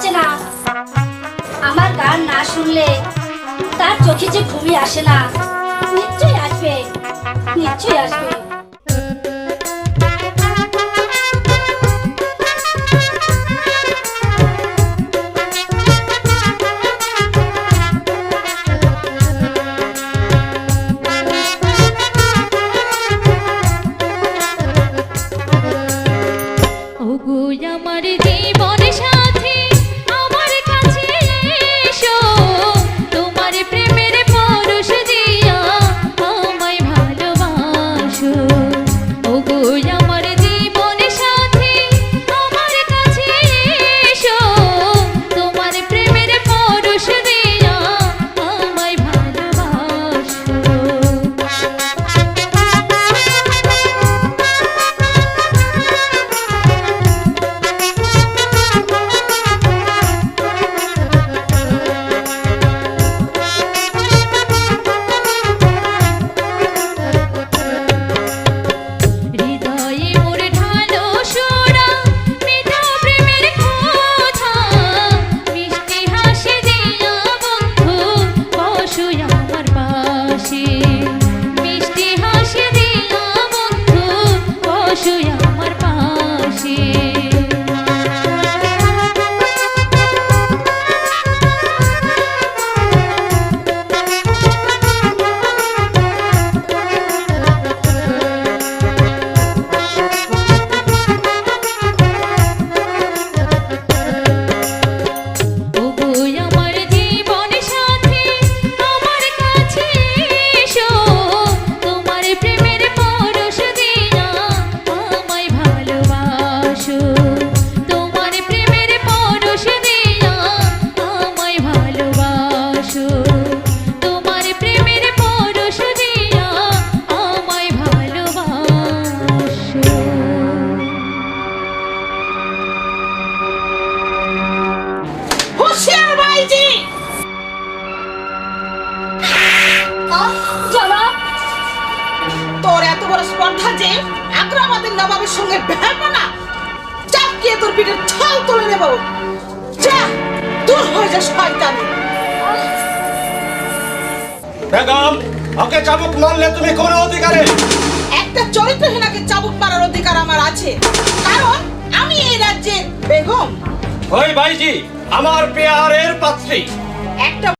পাচ্ছে না। আমার গান না শুনলে তার চোখে যে ঘুমিয়ে আসে না। নিশ্চয়ই আসবে নিশ্চয়ই আসবে। আমার জীবন সাথী তোর এত বড় স্পর্ধা যে আগ্রাবাদের নবাবের সঙ্গে ভেবো না। চাপকিয়ে তোর পিঠের ছাল তুলে নেব। যা দূর হয়ে যা শয়তানি। বেগম ওকে চাবুক মারলে তুমি কোন অধিকারে? একটা চরিত্রহীনাকে চাবুক মারার অধিকার আমার আছে। কারণ আমি এই রাজ্যের বেগম। ওই ভাইজি আমার পেয়ারের পাত্রী। একটা